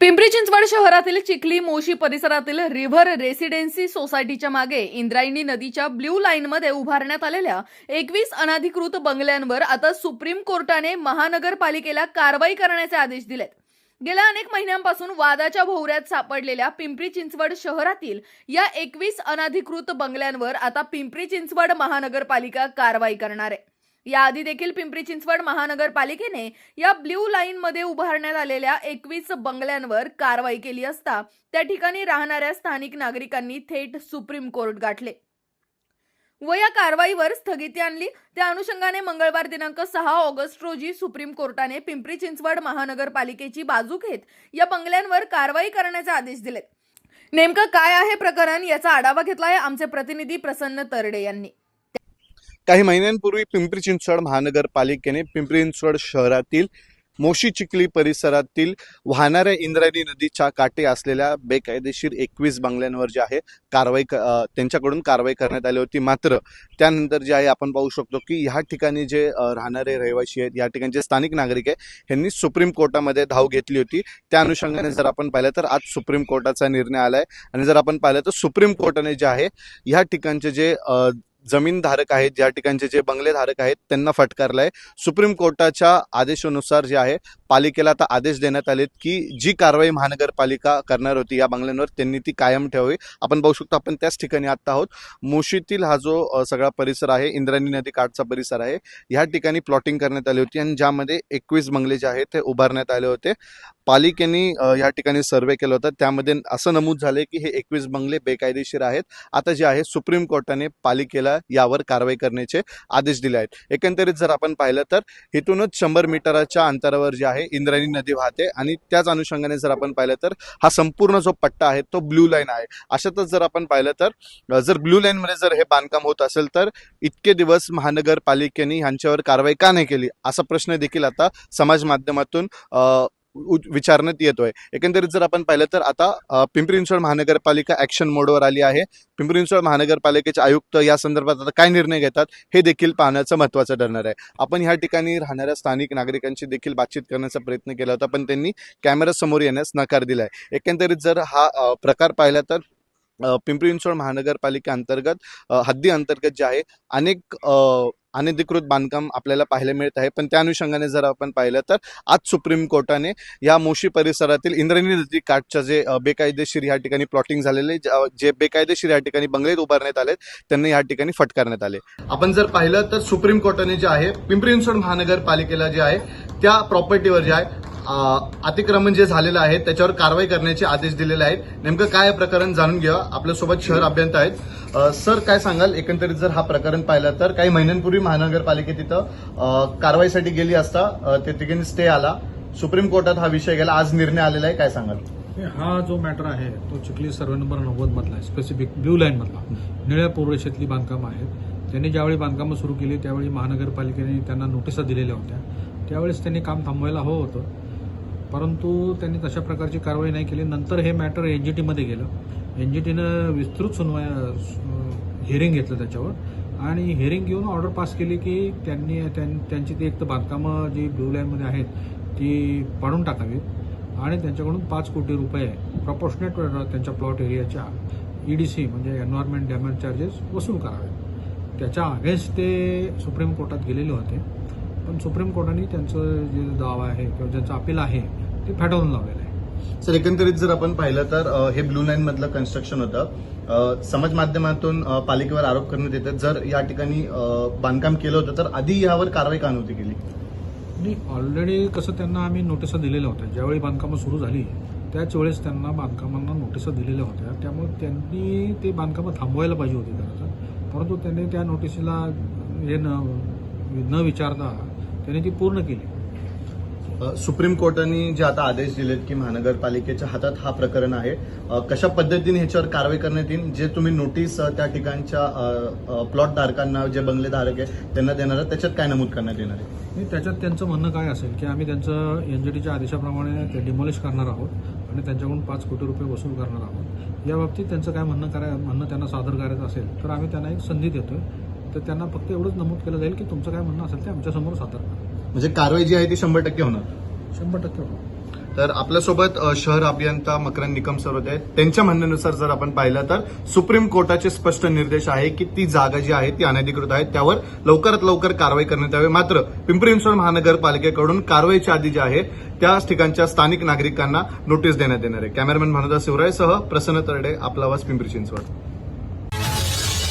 पिंपरी चिंचवड शहरातील चिखली मोशी परिसरातील river residency सोसायटीच्या मागे इंद्रायणी नदीच्या ब्ल्यू लाईनमध्ये उभारण्यात आलेल्या एकवीस अनाधिकृत बंगल्यांवर आता सुप्रीम कोर्टाने महानगरपालिकेला कारवाई करण्याचे आदेश दिलेत. गेल्या अनेक महिन्यांपासून वादाच्या भोवऱ्यात सापडलेल्या पिंपरी चिंचवड शहरातील या एकवीस अनाधिकृत बंगल्यांवर आता पिंपरी चिंचवड महानगरपालिका कारवाई करणार आहे. याआधी देखील पिंपरी चिंचवड महानगरपालिकेने या ब्ल्यू लाईन मध्ये उभारण्यात आलेल्या एकवीस बंगल्यांवर कारवाई केली असता त्या ठिकाणी राहणाऱ्या स्थानिक नागरिकांनी थेट सुप्रीम कोर्ट गाठले. व या कारवाईवर स्थगिती आणली. त्या अनुषंगाने मंगळवार दिनांक सहा ऑगस्ट रोजी सुप्रीम कोर्टाने पिंपरी चिंचवड महानगरपालिकेची बाजू घेत या बंगल्यांवर कारवाई करण्याचे आदेश दिले. नेमकं काय आहे प्रकरण याचा आढावा घेतलाय आमचे प्रतिनिधी प्रसन्न तरडे यांनी. काही महिन्यांपूर्वी पिंपरी चिंचवड महानगरपालिकेने पिंपरी चिंचवड शहरातील मोशी चिखली परिसरातील वाहणाऱ्या इंद्रायणी नदीच्या काठी असलेल्या बेकायदेशीर एकवीस बंगल्यांवर जे आहे कारवाई क- त्यांच्याकडून कारवाई करण्यात आली होती. मात्र त्यानंतर जे आहे आपण पाहू शकतो की ह्या ठिकाणी जे राहणारे रहिवासी आहेत या ठिकाणचे स्थानिक नागरिक आहे यांनी सुप्रीम कोर्टामध्ये धाव घेतली होती. त्या अनुषंगाने जर आपण पाहिलं तर आज सुप्रीम कोर्टाचा निर्णय आला आहे आणि जर आपण पाहिलं तर सुप्रीम कोर्टाने जे आहे ह्या ठिकाणचे जे जमीनधारक आहेत ज्या ठिकाणचे जे बंगलेधारक आहेत त्यांना फटकारलाय. सुप्रीम कोर्टाच्या आदेशानुसार जे आहे पालिकेला आता आदेश देण्यात आलेत की जी कारवाई महानगरपालिका करणार होती या बंगल्यांवर त्यांनी ती कायम ठेवावी. आपण बघू शकतो आपण त्याच ठिकाणी आता आहोत. मोशीतील हा जो सगळा परिसर आहे इंद्रायणी नदी काठचा परिसर आहे ह्या ठिकाणी प्लॉटिंग करण्यात आली होती आणि ज्यामध्ये एकवीस बंगले जे आहेत ते उभारण्यात आले होते. पालिकेने या ठिकाणी सर्वे केला होता. त्यामध्ये असं नमूद झाले की हे एकवीस बंगले बेकायदेशीर आहेत. आता जे आहे सुप्रीम कोर्टाने पालिकेला यावर कारवाई करण्याचे आदेश दिले आहेत. एकंदरीत जर आपण पाहिलं तर इथूनच शंभर मीटराच्या अंतरावर जे आहे इंद्रायणी नदी वाहते आणि त्याच अनुषंगाने जर आपण पाहिलं तर हा संपूर्ण जो पट्टा आहे तो ब्ल्यू लाईन आहे. अशातच जर आपण पाहिलं तर जर ब्ल्यू लाईनमध्ये जर हे बांधकाम होत असेल तर इतके दिवस महानगरपालिकेने ह्यांच्यावर कारवाई का नाही केली? असा प्रश्न देखील आता समाज माध्यमातून विचारण्यात येतोय. एकंदरीत जर आपण पाहिलं तर आता पिंपरी चिंचवड महानगरपालिका ऍक्शन मोडवर आली आहे. पिंपरी चिंचवड महानगरपालिकेचे आयुक्त या संदर्भात आता काय निर्णय घेतात हे देखील पाहण्याचं महत्त्वाचं ठरणार आहे. आपण ह्या ठिकाणी राहणाऱ्या स्थानिक नागरिकांशी देखील बातचीत करण्याचा प्रयत्न केला होता पण त्यांनी कॅमेऱ्यासमोर येण्यास नकार दिलाय. एकंदरीत जर हा प्रकार पाहिला तर पिंपरी चिंचवड महानगरपालिका अंतर्गत हद्दी अंतर्गत जे आहे अनेक अनधिकृत बांधकाम आपल्याला पाहायला मिळत आहे. पण त्या अनुषंगाने जर आपण पाहिलं तर आज सुप्रीम कोर्टाने या मोशी परिसरातील इंद्रायणी नदी काठच्या जे बेकायदेशीर या ठिकाणी प्लॉटिंग झालेले ज- जे बेकायदेशीर या ठिकाणी बंगले उभारण्यात आले त्यांना या ठिकाणी फटकारण्यात आले. आपण जर पाहिलं तर सुप्रीम कोर्टाने जे आहे पिंपरी चिंचवड महानगरपालिकेला जे आहे त्या प्रॉपर्टीवर जे आहे अतिक्रमण जे झालेलं आहे त्याच्यावर कारवाई करण्याचे आदेश दिलेले आहेत. नेमकं काय प्रकरण जाणून घ्या. आपल्यासोबत शहर अभियंता आहेत. सर काय सांगाल? एकंदरीत जर हा प्रकरण पाहिलं तर काही महिन्यांपूर्वी महानगरपालिके तिथं कारवाईसाठी गेली असता ते तिघींनी स्टे आला. सुप्रीम कोर्टात हा विषय गेला. आज निर्णय आलेला आहे. काय सांगाल? हा जो मॅटर आहे तो चिखली सर्वे नंबर नव्वद मधला आहे. स्पेसिफिक ब्ल्यू लाईन मधला. निळ्या पूर्वरेषेतली बांधकाम आहेत. त्यांनी ज्यावेळी बांधकामं सुरू केली त्यावेळी महानगरपालिकेने त्यांना नोटिसा दिलेल्या होत्या. त्यावेळेस त्यांनी काम थांबवायला हवं होतं. परंतु त्यांनी तशा प्रकारची कारवाई नाही केली. नंतर हे मॅटर एन जी टीमध्ये गेलं. एन जी टीनं विस्तृत सुनवाय हिअरिंग घेतलं त्याच्यावर. आणि हिअरिंग घेऊन ऑर्डर पास केली की त्यांनी त्यां- त्यांची ती एक तर बांधकामं जी ब्ल्यू लाईनमध्ये आहेत ती पाडून टाकावीत. आणि त्यांच्याकडून पाच कोटी रुपये प्रपोर्शनेट त्यांच्या प्लॉट एरियाच्या ई डी सी म्हणजे एन्व्हायरमेंट डॅमेज चार्जेस वसूल करावे. त्याच्या अगेन्स्ट ते सुप्रीम कोर्टात गेलेले होते. पण सुप्रीम कोर्टाने त्यांचं जे दावा आहे किंवा ज्यांचं अपील आहे ते फेटाळून लावलेलं आहे. सर एकंदरीत जर आपण पाहिलं तर हे ब्लू लाईन मधलं कन्स्ट्रक्शन होतं. समाज माध्यमातून पालिकेवर आरोप करण्यात येतात. जर या ठिकाणी बांधकाम केलं होतं तर आधी यावर कारवाई का नव्हती केली? आणि ऑलरेडी कसं त्यांना आम्ही नोटिसा दिलेल्या होत्या. ज्यावेळी बांधकामं सुरू झाली त्याच वेळेस त्यांना बांधकामांना नोटिसा दिलेल्या होत्या. त्यामुळे त्यांनी ते बांधकामं थांबवायला पाहिजे होती खरं तर परंतु त्यांनी त्या नोटिसीला हे न न विचारता त्यांनी ती पूर्ण केली. सुप्रीम कोर्टाने जे आता आदेश दिलेत की महानगरपालिकेच्या हातात हा प्रकरण आहे कशा पद्धतीने ह्याच्यावर कारवाई करण्यात येईल? जे तुम्ही नोटीस त्या ठिकाणच्या प्लॉट धारकांना जे बंगले धारक आहे त्यांना देणार त्याच्यात काय नमूद करण्यात येणार आहे? त्याच्यात त्यांचं म्हणणं काय असेल की आम्ही त्यांचं एन जी टीच्या आदेशाप्रमाणे ते डिमॉलिश करणार आहोत आणि त्यांच्याकडून पाच कोटी रुपये वसूल करणार आहोत. या बाबतीत त्यांचं काय म्हणणं कराय म्हणणं त्यांना सादर करायचं असेल तर आम्ही त्यांना एक संधी देतोय. तर त्यांना फक्त एवढंच नमूद केलं जाईल की तुमचं काय म्हणणं असेल ते आमच्यासमोर सादर करा. म्हणजे कारवाई जी आहे ती शंभर टक्के होणार. शंभर टक्के होणार. तर आपल्यासोबत अ, शहर अभियंता मकरंद निकम सर होते. त्यांच्या म्हणण्यानुसार जर आपण पाहिलं तर सुप्रीम कोर्टाचे स्पष्ट निर्देश आहे की ती जागा जी आहे ती अनधिकृत आहे. त्यावर लवकरात लवकर कारवाई करण्यात यावी. मात्र पिंपरी चिंचवड महानगरपालिकेकडून कारवाईच्या आधी जे आहे त्याच ठिकाणच्या स्थानिक नागरिकांना नोटीस देण्यात येणार आहे. कॅमेरामॅन मनोदा शिवरायसह प्रसन्न तरडे आपला आवाज पिंपरी चिंचवड.